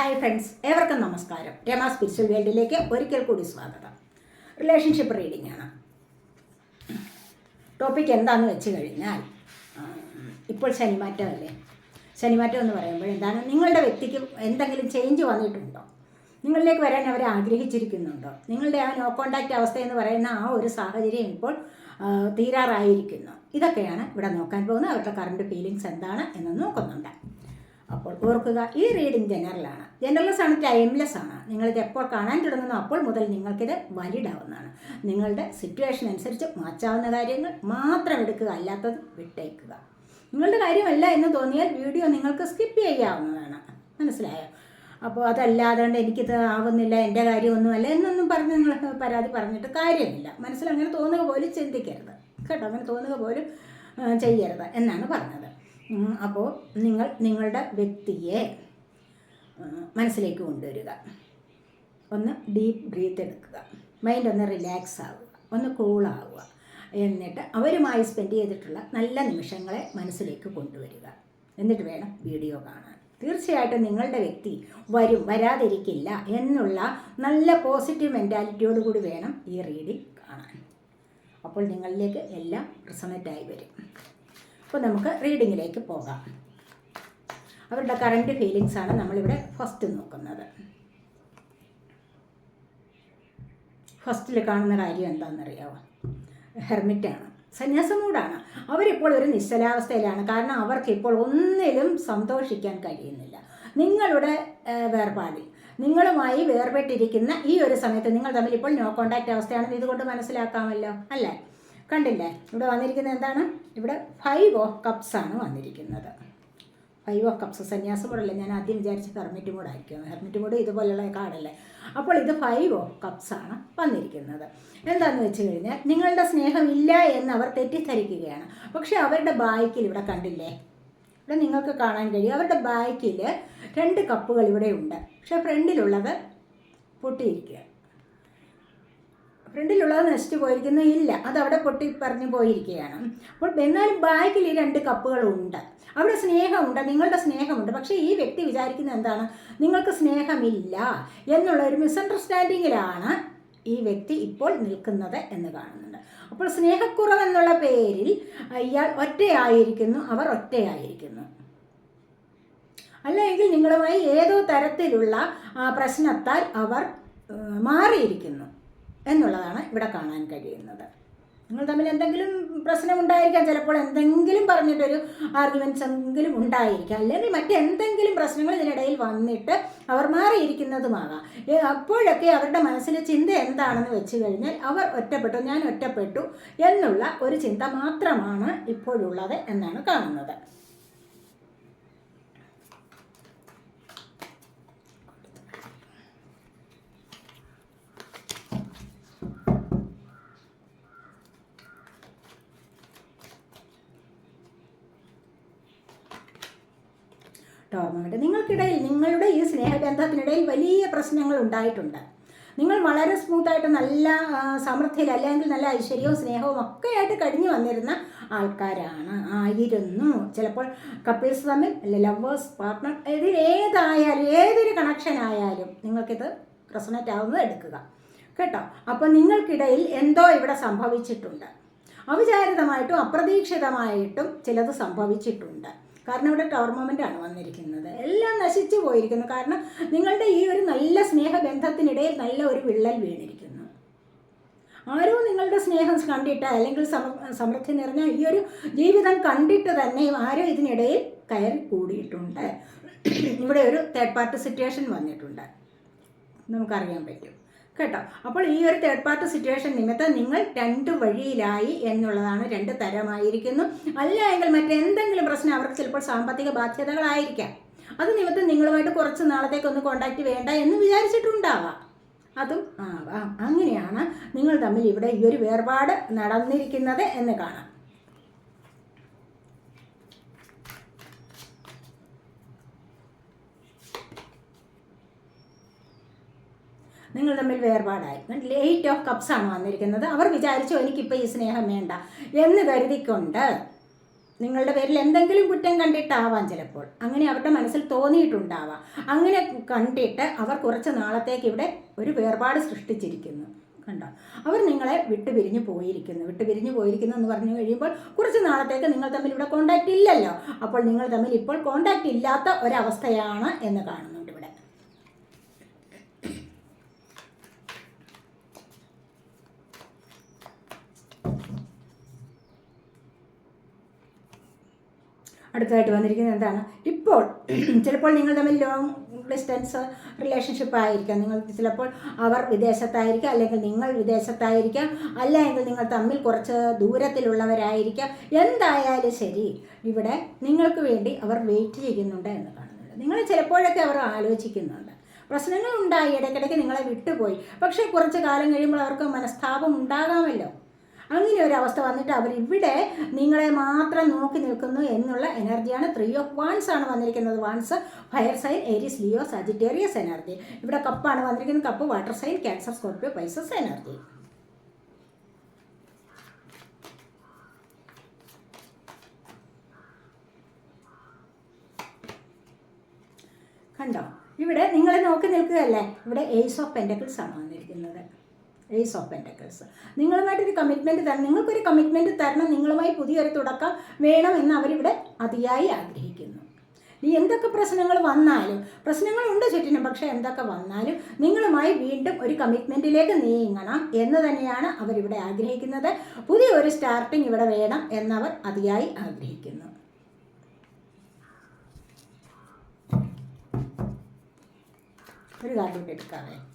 Hi friends ഏവർക്കും നമസ്കാരം. Rama spiritual വേൾഡിലേക്ക് ഒരിക്കൽ കൂടി സ്വാഗതം. റിലേഷൻഷിപ്പ് റീഡിംഗ് ആണ്. ടോപ്പിക് എന്താണെന്ന് വെച്ച് കഴിഞ്ഞാൽ ഇപ്പോൾ ശനിമാറ്റമല്ലേ? ശനിമാറ്റം എന്ന് പറയുമ്പോൾ എന്താണ്? നിങ്ങളുടെ വ്യക്തിക്ക് എന്തെങ്കിലും ചേഞ്ച് വന്നിട്ടുണ്ടോ? നിങ്ങളിലേക്ക് വരാൻ അവർ ആഗ്രഹിച്ചിരിക്കുന്നുണ്ടോ? നിങ്ങളുടെ ആ നോ കോണ്ടാക്റ്റ് അവസ്ഥ എന്ന് പറയുന്ന ആ ഒരു സാഹചര്യം ഇപ്പോൾ തീരാറായിരിക്കുന്നു. ഇതൊക്കെയാണ് ഇവിടെ നോക്കാൻ പോകുന്നത്. അവരുടെ കറണ്ട് ഫീലിങ്സ് എന്താണ് എന്ന് നോക്കുന്നുണ്ട്. അപ്പോൾ ഓർക്കുക ഈ റീഡിംഗ് ജനറലാണ് ജനറൽസ് ആണ് ടൈംലെസ് ആണ്. നിങ്ങളിത് എപ്പോൾ കാണാൻ തുടങ്ങുന്നു അപ്പോൾ മുതൽ നിങ്ങൾക്കിത് വാലിഡ് ആവുന്നതാണ് നിങ്ങളുടെ സിറ്റുവേഷൻ അനുസരിച്ച് മാറ്റാവുന്ന കാര്യങ്ങൾ മാത്രം എടുക്കുക അല്ലാത്തത് വിട്ടേക്കുക. നിങ്ങളുടെ കാര്യമല്ല എന്ന് തോന്നിയാൽ വീഡിയോ നിങ്ങൾക്ക് സ്കിപ്പ് ചെയ്യാവുന്നതാണ്. മനസ്സിലായോ? അപ്പോൾ അതല്ലാതെ എനിക്കിത് ആവുന്നില്ല എന്റെ കാര്യമൊന്നുമല്ല എന്നൊന്നും പറഞ്ഞ് നിങ്ങൾ പരാതി പറഞ്ഞിട്ട് കാര്യമില്ല. മനസ്സിൽ അങ്ങനെ തോന്നുക പോലും ചിന്തിക്കരുത്. കേട്ടോ? അങ്ങനെ തോന്നുക പോലും ചെയ്യരുത് എന്നാണ് പറഞ്ഞത്. അപ്പോൾ നിങ്ങൾ നിങ്ങളുടെ വ്യക്തിയെ മനസ്സിലേക്ക് കൊണ്ടുവരിക. ഒന്ന് ഡീപ്പ് ബ്രീത്ത് എടുക്കുക. മൈൻഡ് ഒന്ന് റിലാക്സ് ആവുക. ഒന്ന് കൂളാവുക എന്നിട്ട് അവരുമായി സ്പെൻഡ് ചെയ്തിട്ടുള്ള നല്ല നിമിഷങ്ങളെ മനസ്സിലേക്ക് കൊണ്ടുവരിക. എന്നിട്ട് വേണം വീഡിയോ കാണാൻ. തീർച്ചയായിട്ടും നിങ്ങളുടെ വ്യക്തി വരും വരാതിരിക്കില്ല എന്നുള്ള നല്ല പോസിറ്റീവ് മെന്റാലിറ്റിയോട് കൂടി വേണം ഈ റീഡിംഗ് കാണാൻ. അപ്പോൾ നിങ്ങളിലേക്ക് എല്ലാം റിസണറ്റായി വരും. അപ്പോൾ നമുക്ക് റീഡിങ്ങിലേക്ക് പോകാം. അവരുടെ കറണ്ട് ഫീലിങ്സ് ആണ് നമ്മളിവിടെ ഫസ്റ്റ് നോക്കുന്നത്. ഫസ്റ്റിൽ കാണുന്ന കാര്യം എന്താണെന്നറിയാമോ ഹെർമിറ്റാണ് സന്യാസമൂടാണ്. അവരിപ്പോൾ ഒരു നിശ്ചലാവസ്ഥയിലാണ്. കാരണം അവർക്ക് ഇപ്പോൾ ഒന്നിലും സന്തോഷിക്കാൻ കഴിയുന്നില്ല. നിങ്ങളുടെ വേർപാടിൽ. നിങ്ങളുമായി വേർപെട്ടിരിക്കുന്ന ഈ ഒരു സമയത്ത് നിങ്ങൾ തമ്മിൽ ഇപ്പോൾ നോ കോണ്ടാക്റ്റ് അവസ്ഥയാണെന്ന് ഇതുകൊണ്ട് മനസ്സിലാക്കാമല്ലോ അല്ലേ? കണ്ടില്ലേ? ഇവിടെ വന്നിരിക്കുന്നത് എന്താണ്? ഇവിടെ ഫൈവ് ഓഫ് കപ്സ് ആണ് വന്നിരിക്കുന്നത്. ഫൈവ് ഓഫ് കപ്സ് സന്യാസം കൂടല്ലേ ഞാൻ ആദ്യം വിചാരിച്ച ഹെർമിറ്റ് ആയിരിക്കും. ഹെർമിറ്റ് മൂഡ് ഇതുപോലെയുള്ള കാർഡല്ലേ അപ്പോൾ ഇത് ഫൈവ് ഓഫ് കപ്സ് ആണ് വന്നിരിക്കുന്നത്. എന്താണെന്ന് വെച്ച് കഴിഞ്ഞാൽ നിങ്ങളുടെ സ്നേഹം ഇല്ല എന്ന് അവർ തെറ്റിദ്ധരിക്കുകയാണ്. പക്ഷേ അവരുടെ ബായ്ക്കിൽ ഇവിടെ കണ്ടില്ലേ? ഇവിടെ നിങ്ങൾക്ക് കാണാൻ കഴിയും. അവരുടെ ബായ്ക്കിൽ രണ്ട് കപ്പുകൾ ഇവിടെ ഉണ്ട്. പക്ഷേ ഫ്രണ്ടിലുള്ളത് പൊട്ടിയിരിക്കുക ഫ്രണ്ടിലുള്ളത് നശിച്ചു പോയിരിക്കുന്നു. ഇല്ല അവിടെ പൊട്ടി പറഞ്ഞു പോയിരിക്കുകയാണ്. അപ്പോൾ എന്നാലും ബാക്കിൽ ഈ രണ്ട് കപ്പുകളുണ്ട്. അവിടെ സ്നേഹമുണ്ട് നിങ്ങളുടെ സ്നേഹമുണ്ട്. പക്ഷേ ഈ വ്യക്തി വിചാരിക്കുന്നത് എന്താണ്? നിങ്ങൾക്ക് സ്നേഹമില്ല എന്നുള്ള ഒരു മിസ്അണ്ടർസ്റ്റാൻഡിങ്ങിലാണ് ഈ വ്യക്തി ഇപ്പോൾ നിൽക്കുന്നത് എന്ന് കാണുന്നുണ്ട്. അപ്പോൾ സ്നേഹക്കുറവ് എന്നുള്ള പേരിൽ ഇയാൾ ഒറ്റയായിരിക്കുന്നു അവർ ഒറ്റയായിരിക്കുന്നു. അല്ലെങ്കിൽ നിങ്ങളുമായി ഏതോ തരത്തിലുള്ള പ്രശ്നത്താൽ അവർ മാറിയിരിക്കുന്നു. എന്നുള്ളതാണ് ഇവിടെ കാണാൻ കഴിയുന്നത്. നിങ്ങൾ തമ്മിൽ എന്തെങ്കിലും പ്രശ്നം പ്രശ്നമുണ്ടായിരിക്കാം. ചിലപ്പോൾ എന്തെങ്കിലും പറഞ്ഞിട്ടൊരു ആർഗ്യുമെന്റ്സ് എങ്കിലും ഉണ്ടായിരിക്കാം. അല്ലെങ്കിൽ മറ്റെന്തെങ്കിലും പ്രശ്നങ്ങൾ ഇതിനിടയിൽ വന്നിട്ട് അവർ മാറിയിരിക്കുന്നതുമാകാം. അപ്പോഴൊക്കെ അവരുടെ മനസ്സിലെ ചിന്ത എന്താണെന്ന് വെച്ച് കഴിഞ്ഞാൽ അവർ ഒറ്റപ്പെട്ടു ഞാൻ ഒറ്റപ്പെട്ടു എന്നുള്ള ഒരു ചിന്ത മാത്രമാണ് ഇപ്പോഴുള്ളത് എന്നാണ് കാണുന്നത് ടോർണമെന്റ് നിങ്ങൾക്കിടയിൽ നിങ്ങളുടെ ഈ സ്നേഹബന്ധത്തിനിടയിൽ വലിയ പ്രശ്നങ്ങൾ ഉണ്ടായിട്ടുണ്ട്. നിങ്ങൾ വളരെ സ്മൂത്തായിട്ട് നല്ല സമൃദ്ധിയിൽ അല്ലെങ്കിൽ നല്ല ഐശ്വര്യവും സ്നേഹവും ഒക്കെ ആയിട്ട് കഴിഞ്ഞു വന്നിരുന്ന ആൾക്കാരാണ്. ആയിരുന്നു. ചിലപ്പോൾ കപ്പിൾസ് തമ്മിൽ ലവേഴ്സ് പാർട്ട്ണർ ഇതിൽ ഏതായാലും ഏതൊരു കണക്ഷൻ ആയാലും നിങ്ങൾക്കിത് റെസണേറ്റ് ആവുന്നത് എടുക്കുക. കേട്ടോ? അപ്പോൾ നിങ്ങൾക്കിടയിൽ എന്തോ ഇവിടെ സംഭവിച്ചിട്ടുണ്ട്. അവിചാരിതമായിട്ടും അപ്രതീക്ഷിതമായിട്ടും ചിലത് സംഭവിച്ചിട്ടുണ്ട്. കാരണം ഇവിടെ ടവർ മൊമെന്റ് ആണ് വന്നിരിക്കുന്നത്. എല്ലാം നശിച്ചു പോയിരിക്കുന്നു. കാരണം നിങ്ങളുടെ ഈ ഒരു നല്ല സ്നേഹബന്ധത്തിനിടയിൽ നല്ല ഒരു വിള്ളൽ വീണിരിക്കുന്നു. ആരോ നിങ്ങളുടെ സ്നേഹം കണ്ടിട്ട് അല്ലെങ്കിൽ സമ സമൃദ്ധി നിറഞ്ഞ ഈ ഒരു ജീവിതം കണ്ടിട്ട് തന്നെ ആരോ ഇതിനിടയിൽ കയറി കൂടിയിട്ടുണ്ട് ഇവിടെ ഒരു തേർഡ് പാർട്ടി സിറ്റുവേഷൻ വന്നിട്ടുണ്ട്. നമുക്കറിയാൻ പറ്റും. കേട്ടോ. അപ്പോൾ ഈ ഒരു തേർഡ് പാർട്ടി സിറ്റുവേഷൻ നിമിത്തം നിങ്ങൾ രണ്ട് വഴിയിലായി എന്നുള്ളതാണ് രണ്ട് തരമായിരിക്കുന്നു. അല്ല എങ്കിൽ മറ്റെന്തെങ്കിലും പ്രശ്നം അവർക്ക് ചിലപ്പോൾ സാമ്പത്തിക ബാധ്യതകളായിരിക്കാം. അത് നിമിത്തം നിങ്ങളുമായിട്ട് കുറച്ച് നാളത്തേക്ക് ഒന്ന് കോണ്ടാക്ട് വേണ്ട എന്ന് വിചാരിച്ചിട്ടുണ്ടാവാം. അതും അങ്ങനെയാണ് നിങ്ങൾ തമ്മിൽ ഇവിടെ ഈ ഒരു വേർപാട് നടന്നിരിക്കുന്നത് എന്ന് കാണാം. നിങ്ങൾ തമ്മിൽ വേർപാടായി ലേറ്റ് ഓഫ് കപ്സ് ആണ് വന്നിരിക്കുന്നത്. അവർ വിചാരിച്ചു എനിക്കിപ്പോൾ ഈ സ്നേഹം വേണ്ട. എന്ന് കരുതിക്കൊണ്ട് നിങ്ങളുടെ പേരിൽ എന്തെങ്കിലും കുറ്റം കണ്ടിട്ടാവാം ചിലപ്പോൾ. അങ്ങനെ അവരുടെ മനസ്സിൽ തോന്നിയിട്ടുണ്ടാവാം. അങ്ങനെ കണ്ടിട്ട് അവർ കുറച്ച് നാളത്തേക്ക് ഇവിടെ ഒരു വേർപാട് സൃഷ്ടിച്ചിരിക്കുന്നു. കണ്ടോ? അവർ നിങ്ങളെ വിട്ടുപിരിഞ്ഞ് പോയിരിക്കുന്നു. വിട്ടുപിരിഞ്ഞു പോയിരിക്കുന്നു എന്ന് പറഞ്ഞു കഴിയുമ്പോൾ കുറച്ച് നാളത്തേക്ക് നിങ്ങൾ തമ്മിൽ ഇവിടെ കോണ്ടാക്റ്റ് ഇല്ലല്ലോ. അപ്പോൾ നിങ്ങൾ തമ്മിൽ ഇപ്പോൾ കോണ്ടാക്റ്റ് ഇല്ലാത്ത ഒരവസ്ഥയാണ് എന്ന് കാണുന്നുണ്ട് ഇവിടെ അടുത്തതായിട്ട് വന്നിരിക്കുന്നത് എന്താണ്? ഇപ്പോൾ ചിലപ്പോൾ നിങ്ങൾ തമ്മിൽ ലോങ് ഡിസ്റ്റൻസ് റിലേഷൻഷിപ്പ് ആയിരിക്കാം. നിങ്ങൾ ചിലപ്പോൾ അവർ വിദേശത്തായിരിക്കാം അല്ലെങ്കിൽ നിങ്ങൾ വിദേശത്തായിരിക്കാം അല്ലെങ്കിൽ നിങ്ങൾ തമ്മിൽ കുറച്ച് ദൂരത്തിലുള്ളവരായിരിക്കാം. എന്തായാലും ശരി ഇവിടെ നിങ്ങൾക്ക് വേണ്ടി അവർ വെയിറ്റ് ചെയ്യുന്നുണ്ട് എന്ന് കാണുന്നുണ്ട്. നിങ്ങൾ ചിലപ്പോഴൊക്കെ അവർ ആലോചിക്കുന്നുണ്ട്. പ്രശ്നങ്ങൾ ഉണ്ടായി ഇടയ്ക്കിടയ്ക്ക് നിങ്ങളെ വിട്ടുപോയി. പക്ഷേ കുറച്ച് കാലം കഴിയുമ്പോൾ അവർക്ക് മനസ്താപം ഉണ്ടാകാമല്ലോ. അങ്ങനെ ഒരു അവസ്ഥ വന്നിട്ട് അവർ ഇവിടെ നിങ്ങളെ മാത്രം നോക്കി നിൽക്കുന്നു എന്നുള്ള എനർജിയാണ്. ത്രീ ഓഫ് വാൺസ് ആണ് വന്നിരിക്കുന്നത്. Wands fire sign Aries Leo Sagittarius energy ഇവിടെ കപ്പാണ് വന്നിരിക്കുന്നത്. Cup water sign Cancer Scorpio Pisces energy കണ്ടോ? ഇവിടെ നിങ്ങളെ നോക്കി നിൽക്കുകയല്ലേ? ഇവിടെ ഏസ് ഓഫ് പെന്റക്കിൾസ് ആണ് വന്നിരിക്കുന്നത്. ഏസ് ഓഫ് പെന്റക്കിൾസ് നിങ്ങളുമായിട്ടൊരു കമ്മിറ്റ്മെന്റ് തരണം നിങ്ങൾക്കൊരു കമ്മിറ്റ്മെന്റ് തരണം നിങ്ങളുമായി പുതിയൊരു തുടക്കം വേണമെന്ന് അവരിവിടെ അതിയായി ആഗ്രഹിക്കുന്നു. ഇനി എന്തൊക്കെ പ്രശ്നങ്ങൾ വന്നാലും പ്രശ്നങ്ങളുണ്ട് ചുറ്റിനും പക്ഷേ എന്തൊക്കെ വന്നാലും നിങ്ങളുമായി വീണ്ടും ഒരു കമ്മിറ്റ്മെന്റിലേക്ക് നീങ്ങണം എന്ന് തന്നെയാണ് അവരിവിടെ ആഗ്രഹിക്കുന്നത്. പുതിയ ഒരു സ്റ്റാർട്ടിങ് ഇവിടെ വേണം എന്നവർ അതിയായി ആഗ്രഹിക്കുന്നു. ഒരു കൂടി എടുക്കാവേ.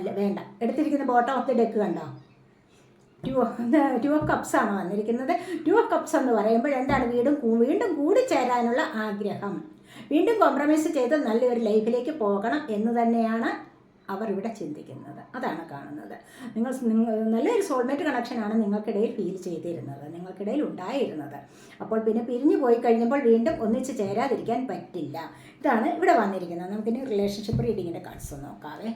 അല്ല വേണ്ട. എടുത്തിരിക്കുന്ന ബോട്ടം ഓഫ് ദി ഡെക്ക് കണ്ടോ? ടു ടു ഓഫ് കപ്സ് ആണ് വന്നിരിക്കുന്നത്. ടു കപ്സ് എന്ന് പറയുമ്പോൾ എന്താണ് വീണ്ടും വീണ്ടും കൂടിച്ചേരാനുള്ള ആഗ്രഹം. വീണ്ടും കോംപ്രമൈസ് ചെയ്ത് നല്ലൊരു ലൈഫിലേക്ക് പോകണം എന്ന് തന്നെയാണ് അവർ ഇവിടെ ചിന്തിക്കുന്നത്. അതാണ് കാണുന്നത്. നിങ്ങൾ നിങ്ങൾ നല്ലൊരു സോൾമേറ്റ് കണക്ഷനാണ് നിങ്ങൾക്കിടയിൽ ഫീൽ ചെയ്തിരുന്നത് നിങ്ങൾക്കിടയിൽ ഉണ്ടായിരുന്നത്. അപ്പോൾ പിന്നെ പിരിഞ്ഞു പോയി കഴിഞ്ഞപ്പോൾ വീണ്ടും ഒന്നിച്ച് ചേരാതിരിക്കാൻ പറ്റില്ല. ഇതാണ് ഇവിടെ വന്നിരിക്കുന്നത്. നമുക്കിനി റിലേഷൻഷിപ്പ് റീഡിങ്ങിന്റെ കാർഡ്സ് നോക്കാവേ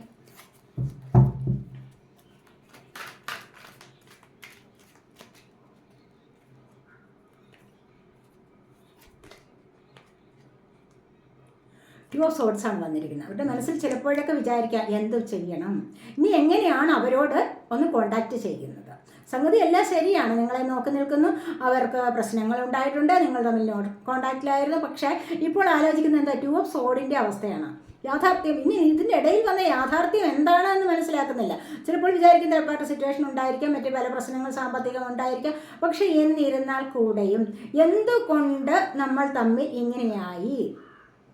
ടു ഓഫ് സോട്ട്സ് ആണ് വന്നിരിക്കുന്നത്. അവരുടെ മനസ്സിൽ ചിലപ്പോഴൊക്കെ വിചാരിക്കാം എന്ത് ചെയ്യണം. ഇനി എങ്ങനെയാണ് അവരോട് ഒന്ന് കോണ്ടാക്റ്റ് ചെയ്യുന്നത്? സംഗതി എല്ലാം ശരിയാണ്. നിങ്ങളെ നോക്കി നിൽക്കുന്നു. അവർക്ക് പ്രശ്നങ്ങൾ ഉണ്ടായിട്ടുണ്ട്. നിങ്ങൾ തമ്മിൽ കോണ്ടാക്റ്റിലായിരുന്നു പക്ഷേ ഇപ്പോൾ ആലോചിക്കുന്നത് എന്താ? ടു ഓഫ് സോഡിന്റെ അവസ്ഥയാണ്. യാഥാർത്ഥ്യം. ഇനി ഇതിന്റെ ഇടയിൽ വന്ന യാഥാർത്ഥ്യം എന്താണെന്ന് മനസ്സിലാക്കുന്നില്ല. ചിലപ്പോൾ വിചാരിക്കുന്ന ചിലപ്പോഴത്തെ സിറ്റുവേഷൻ ഉണ്ടായിരിക്കാം. മറ്റ് പല പ്രശ്നങ്ങൾ സാമ്പത്തികം ഉണ്ടായിരിക്കാം. പക്ഷേ എന്നിരുന്നാൽ കൂടെയും എന്തുകൊണ്ട് നമ്മൾ തമ്മിൽ ഇങ്ങനെയായി?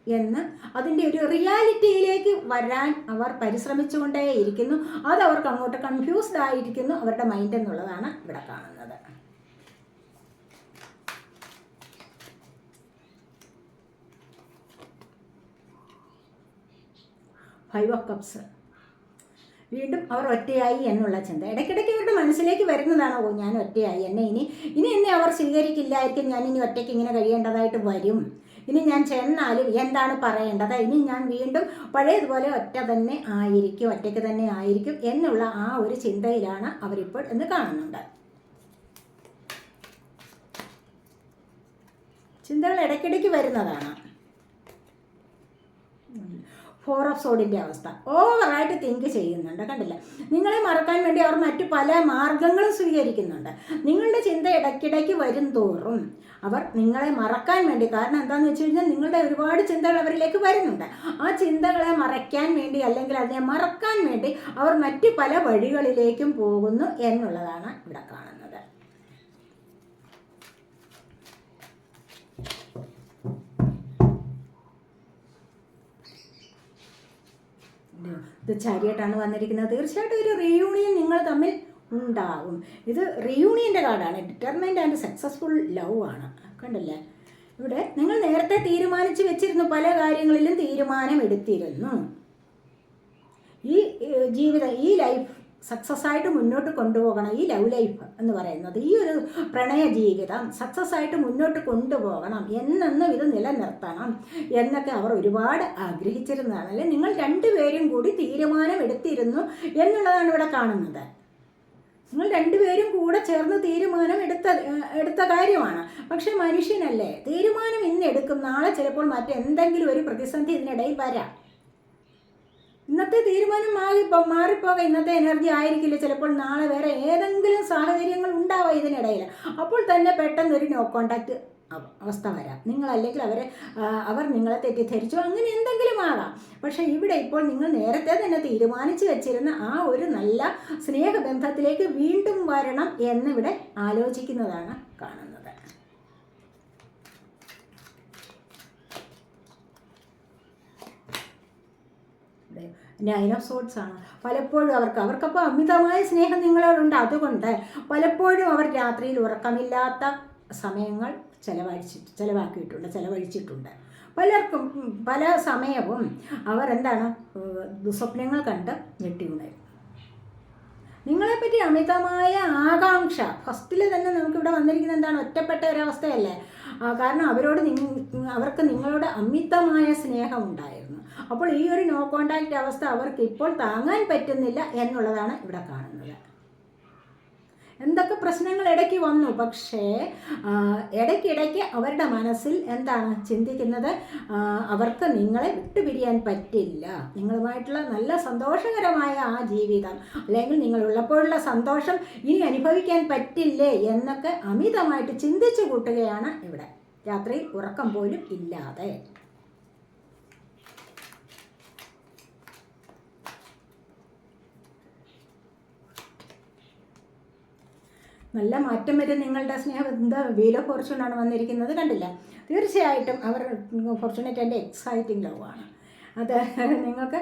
എന്ന് അതിന്റെ ഒരു റിയാലിറ്റിയിലേക്ക് വരാൻ അവർ പരിശ്രമിച്ചുകൊണ്ടേയിരിക്കുന്നു. അത് അവർക്ക് അങ്ങോട്ട് കൺഫ്യൂസ്ഡ് ആയിരിക്കുന്നു അവരുടെ മൈൻഡ് എന്നുള്ളതാണ് ഇവിടെ കാണുന്നത്. ഫൈവ് ഓഫ് കപ്സ് വീണ്ടും അവർ ഒറ്റയായി എന്നുള്ള ചിന്ത. ഇടയ്ക്കിടയ്ക്ക് ഇവരുടെ മനസ്സിലേക്ക് വരുന്നതാണ് ഓ ഞാൻ ഒറ്റയായി. എന്നെ ഇനി ഇനി എന്നെ അവർ സ്വീകരിക്കില്ലായിരിക്കും. ഞാൻ ഇനി ഒറ്റയ്ക്ക് ഇങ്ങനെ കഴിയേണ്ടതായിട്ട് വരും. ഇനി ഞാൻ ചെന്നാലും എന്താണ് പറയേണ്ടത്? ഇനി ഞാൻ വീണ്ടും പഴയതുപോലെ ഒറ്റ തന്നെ ആയിരിക്കും ഒറ്റയ്ക്ക് തന്നെ ആയിരിക്കും എന്നുള്ള ആ ഒരു ചിന്തയിലാണ് അവരിപ്പോൾ എന്ന് കാണുന്നുണ്ട്. ചിന്തകൾ ഇടയ്ക്കിടയ്ക്ക് വരുന്നതാണ്. ഫോർ ഓഫ് സോഡിന്റെ അവസ്ഥ. ഓവറായിട്ട് തിങ്ക് ചെയ്യുന്നുണ്ട്. കണ്ടില്ല? നിങ്ങളെ മറക്കാൻ വേണ്ടി അവർ മറ്റു പല മാർഗങ്ങളും സ്വീകരിക്കുന്നുണ്ട്. നിങ്ങളുടെ ചിന്ത ഇടയ്ക്കിടയ്ക്ക് വരും തോറും അവർ നിങ്ങളെ മറക്കാൻ വേണ്ടി കാരണം എന്താണെന്ന് വെച്ച് കഴിഞ്ഞാൽ നിങ്ങളുടെ ഒരുപാട് ചിന്തകൾ അവരിലേക്ക് വരുന്നുണ്ട്. ആ ചിന്തകളെ മറയ്ക്കാൻ വേണ്ടി അല്ലെങ്കിൽ അതിനെ മറക്കാൻ വേണ്ടി അവർ മറ്റു പല വഴികളിലേക്കും പോകുന്നു എന്നുള്ളതാണ് ഇവിടെ കാണുന്നത്. ഇത് ചാരിയായിട്ടാണ് വന്നിരിക്കുന്നത്. തീർച്ചയായിട്ടും ഒരു റിയൂണിയൻ നിങ്ങൾ തമ്മിൽ ഉണ്ടാകും. ഇത് റീയൂണിയന്റെ കാർഡാണ്. ഡിറ്റർമൈൻഡ് ആൻഡ് സക്സസ്ഫുൾ ലവ് ആണ്. കണ്ടല്ലേ? ഇവിടെ നിങ്ങൾ നേരത്തെ തീരുമാനിച്ചു വെച്ചിരുന്നു പല കാര്യങ്ങളിലും തീരുമാനം എടുത്തിരുന്നു ഈ ജീവിതം ഈ ലൈഫ് സക്സസ് ആയിട്ട് മുന്നോട്ട് കൊണ്ടുപോകണം. ഈ ലവ് ലൈഫ് എന്ന് പറയുന്നത് ഈ ഒരു പ്രണയ ജീവിതം സക്സസ് ആയിട്ട് മുന്നോട്ട് കൊണ്ടുപോകണം എന്നെന്നും ഇത് നിലനിർത്തണം എന്നൊക്കെ അവർ ഒരുപാട് ആഗ്രഹിച്ചിരുന്നതാണ്. അല്ലെ നിങ്ങൾ രണ്ടുപേരും കൂടി തീരുമാനം എടുത്തിരുന്നു എന്നുള്ളതാണ് ഇവിടെ കാണുന്നത്. നിങ്ങൾ രണ്ടുപേരും കൂടെ ചേർന്ന് തീരുമാനം എടുത്ത എടുത്ത കാര്യമാണ്. പക്ഷെ മനുഷ്യനല്ലേ തീരുമാനം ഇന്ന് എടുക്കും നാളെ ചിലപ്പോൾ മറ്റെന്തെങ്കിലും ഒരു പ്രതിസന്ധി ഇതിനിടയിൽ വരാം. ഇന്നത്തെ തീരുമാനം മാറി മാറിപ്പോകാം ഇന്നത്തെ എനർജി ആയിരിക്കില്ല. ചിലപ്പോൾ നാളെ വേറെ ഏതെങ്കിലും സാഹചര്യങ്ങൾ ഉണ്ടാവാം ഇതിനിടയിൽ. അപ്പോൾ തന്നെ പെട്ടെന്ന് ഒരു നോ കോണ്ടാക്ട് അവസ്ഥ വരാം. നിങ്ങൾ അല്ലെങ്കിൽ അവരെ അവർ നിങ്ങളെ തെറ്റിദ്ധരിച്ചു. അങ്ങനെ എന്തെങ്കിലും ആകാം. പക്ഷേ ഇവിടെ ഇപ്പോൾ നിങ്ങൾ നേരത്തെ തന്നെ തീരുമാനിച്ചു വെച്ചിരുന്ന ആ ഒരു നല്ല സ്നേഹബന്ധത്തിലേക്ക് വീണ്ടും വരണം എന്നിവിടെ ആലോചിക്കുന്നതാണ് കാണുന്നത്. ഓഫ് സോട്ട്സ് ആണ്. പലപ്പോഴും അവർക്ക് അവർക്കപ്പോൾ അമിതമായ സ്നേഹം നിങ്ങളോടുണ്ട്. അതുകൊണ്ട് പലപ്പോഴും അവർ രാത്രിയിൽ ഉറക്കമില്ലാത്ത സമയങ്ങൾ ചിലവഴിച്ച് ചിലവാക്കിയിട്ടുണ്ട് ചിലവഴിച്ചിട്ടുണ്ട്. പലർക്കും പല സമയവും അവർ എന്താണ് ദുസ്വപ്നങ്ങൾ കണ്ട് ഞെട്ടിയുണരും നിങ്ങളെപ്പറ്റി അമിതമായ ആകാംക്ഷ. ഫസ്റ്റിൽ തന്നെ നമുക്കിവിടെ വന്നിരിക്കുന്ന എന്താണ്? ഒറ്റപ്പെട്ട ഒരവസ്ഥയല്ലേ? കാരണം അവരോട് അവർക്ക് നിങ്ങളോട് അമിതമായ സ്നേഹം ഉണ്ടായിരുന്നു അപ്പോൾ ഈ ഒരു നോ കോണ്ടാക്റ്റ് അവസ്ഥ അവർക്ക് ഇപ്പോൾ താങ്ങാൻ പറ്റുന്നില്ല എന്നുള്ളതാണ് ഇവിടെ കാണുന്നത്. എന്തൊക്കെ പ്രശ്നങ്ങൾ ഇടയ്ക്ക് വന്നു? പക്ഷേ ഇടയ്ക്കിടയ്ക്ക് അവരുടെ മനസ്സിൽ എന്താണ് ചിന്തിക്കുന്നത്? അവർക്ക് നിങ്ങളെ വിട്ടുപിരിയാൻ പറ്റില്ല. നിങ്ങളുമായിട്ടുള്ള നല്ല സന്തോഷകരമായ ആ ജീവിതം അല്ലെങ്കിൽ നിങ്ങളുള്ളപ്പോഴുള്ള സന്തോഷം ഇനി അനുഭവിക്കാൻ പറ്റില്ലേ എന്നൊക്കെ അമിതമായിട്ട് ചിന്തിച്ചു കൂട്ടുകയാണ് ഇവിടെ. രാത്രി ഉറക്കം പോലും ഇല്ലാതെ. നല്ല മാറ്റം വരെ നിങ്ങളുടെ സ്നേഹം എന്താ ഓഫ് ഫോർച്യൂണാണ് വന്നിരിക്കുന്നത് കണ്ടില്ല? തീർച്ചയായിട്ടും അവർ ഫോർച്യൂണേറ്റ് എന്റെ എക്സൈറ്റിംഗ് ആണ്. അത് നിങ്ങൾക്ക്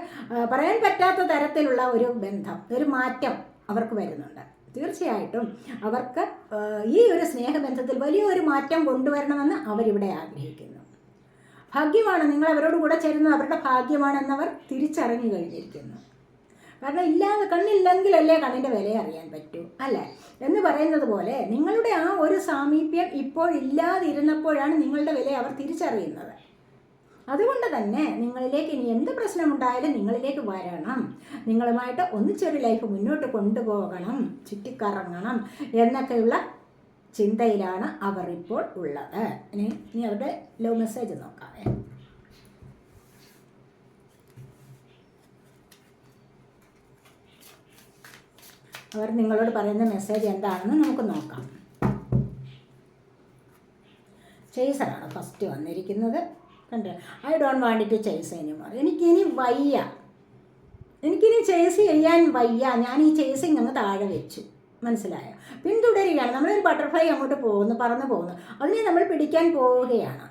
പറയാൻ പറ്റാത്ത തരത്തിലുള്ള ഒരു ബന്ധം ഒരു മാറ്റം അവർക്ക് വരുന്നുണ്ട്. തീർച്ചയായിട്ടും അവർക്ക് ഈ ഒരു സ്നേഹബന്ധത്തിൽ വലിയൊരു മാറ്റം കൊണ്ടുവരണമെന്ന് അവരിവിടെ ആഗ്രഹിക്കുന്നു. ഭാഗ്യമാണ് നിങ്ങൾ അവരോട് കൂടെ ചേരുന്നത് അവരുടെ ഭാഗ്യമാണെന്നവർ തിരിച്ചറിഞ്ഞു കഴിഞ്ഞിരിക്കുന്നു. കാരണം ഇല്ലാതെ കണ്ണില്ലെങ്കിലല്ലേ കണ്ണിന്റെ വില അറിയാൻ പറ്റൂ അല്ലേ? എന്ന് പറയുന്നത് പോലെ നിങ്ങളുടെ ആ ഒരു സാമീപ്യം ഇപ്പോൾ ഇല്ലാതിരുന്നപ്പോഴാണ് നിങ്ങളുടെ വില അവർ തിരിച്ചറിയുന്നത്. അതുകൊണ്ട് തന്നെ നിങ്ങളിലേക്ക് ഇനി എന്ത് പ്രശ്നമുണ്ടായാലും നിങ്ങളിലേക്ക് വരണം. നിങ്ങളുമായിട്ട് ഒന്നിച്ചൊരു ലൈഫ് മുന്നോട്ട് കൊണ്ടുപോകണം ചുറ്റിക്കറങ്ങണം എന്നൊക്കെയുള്ള ചിന്തയിലാണ് അവർ ഇപ്പോൾ ഉള്ളത്. ഇനി ഇനി അവരുടെ ലവ് മെസ്സേജ് നോക്കാവേ. അവർ നിങ്ങളോട് പറയുന്ന മെസ്സേജ് എന്താണെന്ന് നമുക്ക് നോക്കാം. ചേസറാണ് ഫസ്റ്റ് വന്നിരിക്കുന്നത്. കണ്ടു? I don't want to chase anymore എനിക്കിനി വയ്യ. എനിക്കിനി ചേസ് ചെയ്യാൻ വയ്യ. ഞാൻ ഈ ചേസിങ് അങ്ങ് താഴെ വെച്ചു. മനസ്സിലായോ? പിന്തുടരുകയാണ്. നമ്മളൊരു ബട്ടർഫ്ലൈ അങ്ങോട്ട് പോകുന്നു പറന്നു പോകുന്നു. അതിനെ നമ്മൾ പിടിക്കാൻ പോവുകയാണ്.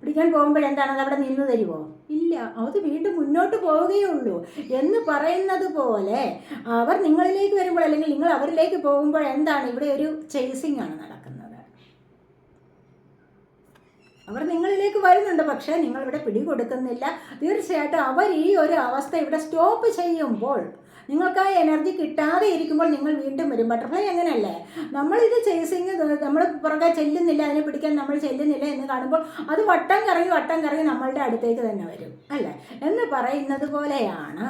പിടിക്കാൻ പോകുമ്പോൾ എന്താണ്? അത് അവിടെ നിന്ന് തരുമോ ഇല്ല അത് വീണ്ടും മുന്നോട്ട് പോവുകയുള്ളൂ എന്ന് പറയുന്നത് പോലെ അവർ നിങ്ങളിലേക്ക് വരുമ്പോൾ അല്ലെങ്കിൽ നിങ്ങൾ അവരിലേക്ക് പോകുമ്പോൾ എന്താണ് ഇവിടെ ഒരു ചേസിങ് ആണ് നടക്കുന്നത്. അവർ നിങ്ങളിലേക്ക് വരുന്നുണ്ട് പക്ഷേ നിങ്ങളിവിടെ പിടികൊടുക്കുന്നില്ല. തീർച്ചയായിട്ടും അവർ ഈ ഒരു അവസ്ഥ ഇവിടെ സ്റ്റോപ്പ് ചെയ്യുമ്പോൾ നിങ്ങൾക്ക് ആ എനർജി കിട്ടാതെ ഇരിക്കുമ്പോൾ നിങ്ങൾ വീണ്ടും വരും. ബട്ടർഫ്ലൈ അങ്ങനെയല്ലേ നമ്മളിത് ചേസിങ് നമ്മൾ പുറകെ ചെല്ലുന്നില്ല അതിനെ പിടിക്കാൻ നമ്മൾ ചെല്ലുന്നില്ല എന്ന് കാണുമ്പോൾ അത് വട്ടം കറങ്ങി വട്ടം കറങ്ങി നമ്മളുടെ അടുത്തേക്ക് തന്നെ വരും അല്ലേ? എന്ന് പറയുന്നത് പോലെയാണ്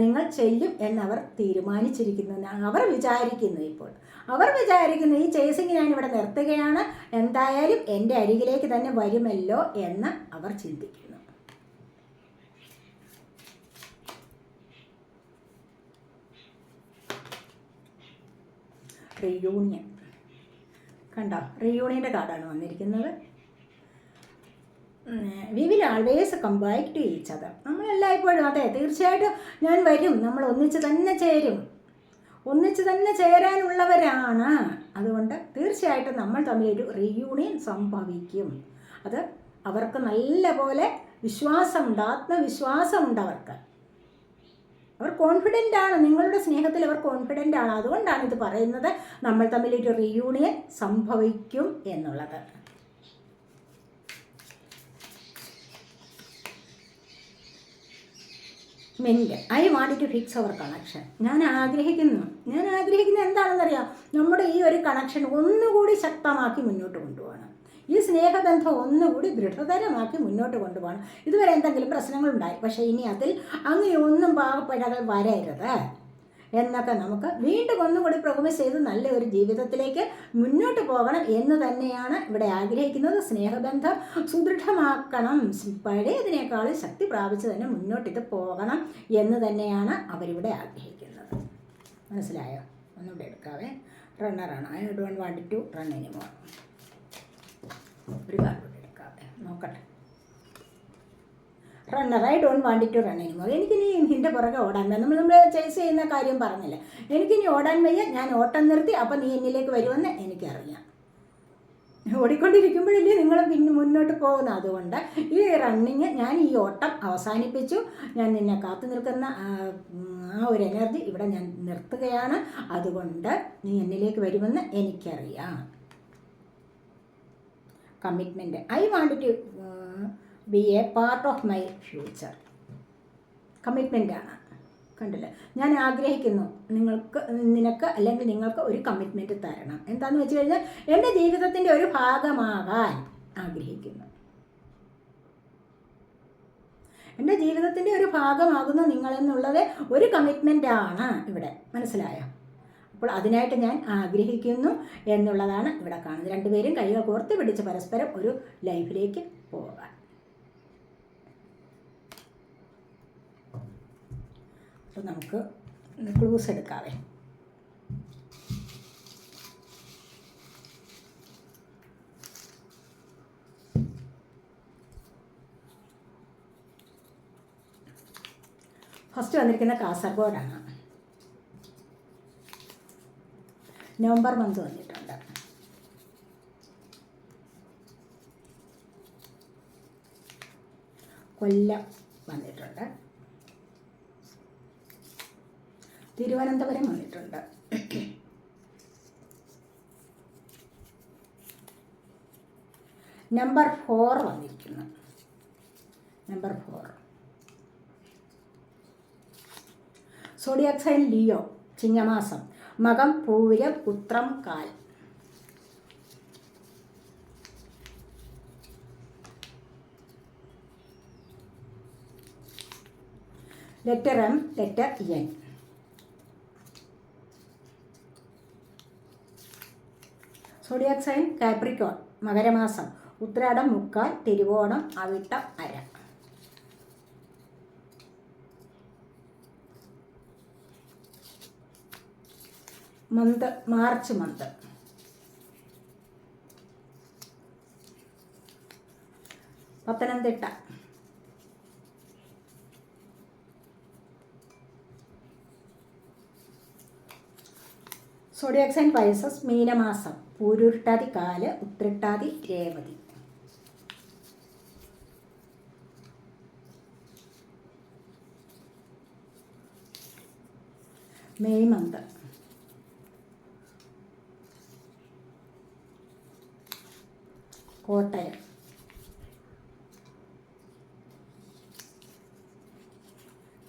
നിങ്ങൾ ചെല്ലും എന്നവർ തീരുമാനിച്ചിരിക്കുന്നു അവർ വിചാരിക്കുന്നു ഇപ്പോൾ. അവർ വിചാരിക്കുന്നു ഈ ചേസിങ് ഞാൻ ഇവിടെ നിർത്തുകയാണ് എന്തായാലും എന്റെ അരികിലേക്ക് തന്നെ വരുമല്ലോ എന്ന് അവർ ചിന്തിക്കുന്നു. റിയൂണിയൻ കണ്ടോ? റിയൂണിയന്റെ കാർഡാണ് വന്നിരിക്കുന്നത്. We will always come back to each other നമ്മളെല്ലായ്പ്പോഴും അതെ തീർച്ചയായിട്ടും ഞാൻ വരും. നമ്മൾ ഒന്നിച്ച് തന്നെ ചേരും. ഒന്നിച്ച് തന്നെ ചേരാനുള്ളവരാണ്. അതുകൊണ്ട് തീർച്ചയായിട്ടും നമ്മൾ തമ്മിലൊരു റീയൂണിയൻ സംഭവിക്കും. അത് അവർക്ക് നല്ല പോലെ വിശ്വാസമുണ്ട് ആത്മവിശ്വാസമുണ്ട് അവർക്ക്. അവർ കോൺഫിഡന്റ് ആണ്. നിങ്ങളുടെ സ്നേഹത്തിൽ അവർ കോൺഫിഡന്റ് ആണ്. അതുകൊണ്ടാണ് ഇത് പറയുന്നത് നമ്മൾ തമ്മിൽ ഒരു റീയൂണിയൻ സംഭവിക്കും എന്നുള്ളത്. മെന്റ് I want to fix our connection ഞാൻ ആഗ്രഹിക്കുന്നു. ഞാൻ ആഗ്രഹിക്കുന്നത് എന്താണെന്നറിയാം? നമ്മുടെ ഈ ഒരു കണക്ഷൻ ഒന്നുകൂടി ശക്തമാക്കി മുന്നോട്ട് കൊണ്ടുപോകണം. ഈ സ്നേഹബന്ധം ഒന്നുകൂടി ദൃഢതരമാക്കി മുന്നോട്ട് കൊണ്ടുപോകണം. ഇതുവരെ എന്തെങ്കിലും പ്രശ്നങ്ങളുണ്ടായി. പക്ഷേ ഇനി അതിൽ അങ്ങനെയൊന്നും പാവപ്പെടകൾ വരരുത്. എന്നൊക്കെ നമുക്ക് വീണ്ടും ഒന്നുകൂടി പ്രൊമൈസ് ചെയ്ത് നല്ല ഒരു ജീവിതത്തിലേക്ക് മുന്നോട്ട് പോകണം എന്ന് തന്നെയാണ് ഇവിടെ ആഗ്രഹിക്കുന്നത്. സ്നേഹബന്ധം സുദൃഢമാക്കണം. പഴയതിനേക്കാൾ ശക്തി പ്രാപിച്ച് തന്നെ മുന്നോട്ടിത് പോകണം എന്ന് തന്നെയാണ് അവരിവിടെ ആഗ്രഹിക്കുന്നത്. മനസ്സിലായോ? ഒന്നുകൂടെ എടുക്കാവേ. റണ്ണറാണ് I don't want to run anymore ഒരു കാർഡ് കൂടി എടുക്കാവേ നോക്കട്ടെ runner I don't want to run anymore എനിക്കിനി നിന്റെ പുറകെ ഓടാൻ വയ്യ. നമ്മൾ നമ്മൾ ചേസ് ചെയ്യുന്ന കാര്യം പറഞ്ഞില്ല? എനിക്കിനി ഓടാൻ വയ്യ ഞാൻ ഓട്ടം നിർത്തി അപ്പം നീ എന്നിലേക്ക് വരുമെന്ന് എനിക്കറിയാം. ഓടിക്കൊണ്ടിരിക്കുമ്പോഴല്ലേ നിങ്ങൾ പിന്നെ മുന്നോട്ട് പോകുന്നത്. അതുകൊണ്ട് ഈ റണ്ണിങ് ഞാൻ ഈ ഓട്ടം അവസാനിപ്പിച്ചു. ഞാൻ നിന്നെ കാത്തു നിൽക്കുന്ന ആ ഒരു എനർജി ഇവിടെ ഞാൻ നിർത്തുകയാണ്. അതുകൊണ്ട് നീ എന്നിലേക്ക് വരുമെന്ന് എനിക്കറിയാം. Commitment I want to be a part of my future കമ്മിറ്റ്മെന്റാണ് കണ്ടില്ലേ? ഞാൻ ആഗ്രഹിക്കുന്നു നിങ്ങൾക്ക് നിനക്ക് അല്ലെങ്കിൽ നിങ്ങൾക്ക് ഒരു കമ്മിറ്റ്മെന്റ് തരണം. എന്താണെന്ന് വെച്ച് കഴിഞ്ഞാൽ എന്റെ ജീവിതത്തിന്റെ ഒരു ഭാഗമാകാൻ ആഗ്രഹിക്കുന്നു. എന്റെ ജീവിതത്തിന്റെ ഒരു ഭാഗമാകുന്നു നിങ്ങളെന്നുള്ളത് ഒരു കമ്മിറ്റ്മെന്റാണ് ഇവിടെ. മനസ്സിലായോ? അപ്പോൾ അതിനായിട്ട് ഞാൻ ആഗ്രഹിക്കുന്നു എന്നുള്ളതാണ് ഇവിടെ കാണുന്നത്. രണ്ടുപേരും കൈകൾ കോർത്ത് പിടിച്ച് പരസ്പരം ഒരു ലൈഫിലേക്ക് പോകാൻ. അപ്പോൾ നമുക്ക് ക്ലൂസ് എടുക്കാവേ. ഫസ്റ്റ് വന്നിരിക്കുന്ന കാസർഗോഡാണ്. നവംബർ മന്ത് വന്നിട്ടുണ്ട്. കൊല്ലം വന്നിട്ടുണ്ട്. തിരുവനന്തപുരം വന്നിട്ടുണ്ട്. നമ്പർ ഫോർ വന്നിരിക്കുന്നു. Number four zodiac sign Leo ചിങ്ങമാസം മകം പൂര പുത്രം കാൽ. Letter M letter N zodiac sign Capricorn മകരമാസം. Uthradam മുക്കാൽ തിരുവോണം അവിട്ടം അര. Month March month. Pathanamthitta. Zodiac sign Pisces മീനമാസം. Pooruruttathi കാൽ Uthrittathi Revathi. May month. Kottayam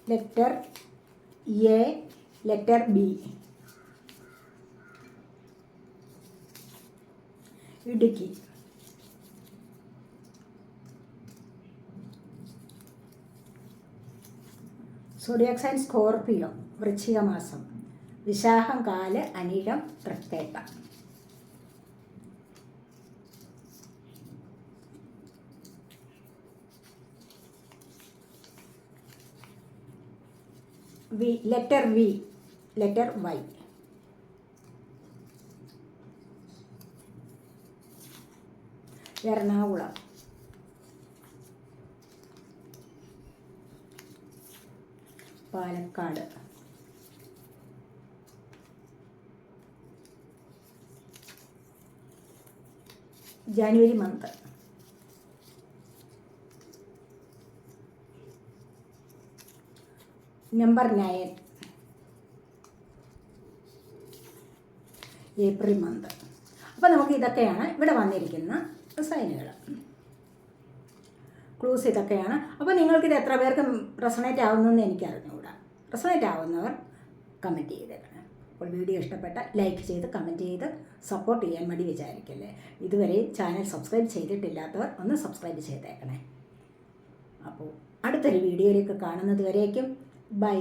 letter A letter B. Idukki. Zodiac sign Scorpio വൃശ്ചിക മാസം വിശാഖം കാൽ Anizham Thrikketta V letter V letter Y Ernakulam. Palakkad. January month number nine April month. അപ്പോൾ നമുക്ക് ഇതൊക്കെയാണ് ഇവിടെ വന്നിരിക്കുന്ന സൈനുകൾ clues ഇതൊക്കെയാണ്. അപ്പോൾ നിങ്ങൾക്കിത് എത്ര പേർക്ക് റെസണേറ്റ് ആവുന്നതെന്ന് എനിക്ക് അറിഞ്ഞുകൂടാ റെസണേറ്റ് ആവുന്നവർ കമന്റ് ചെയ്തേക്കണം. അപ്പോൾ വീഡിയോ ഇഷ്ടപ്പെട്ട ലൈക്ക് ചെയ്ത് കമന്റ് ചെയ്ത് സപ്പോർട്ട് ചെയ്യാൻ വേണ്ടി വിചാരിക്കല്ലേ. ഇതുവരെ ചാനൽ സബ്സ്ക്രൈബ് ചെയ്തിട്ടില്ലാത്തവർ ഒന്ന് സബ്സ്ക്രൈബ് ചെയ്തേക്കണേ. അപ്പോൾ അടുത്തൊരു വീഡിയോയിലേക്ക് കാണുന്നത് വരേക്കും ബൈ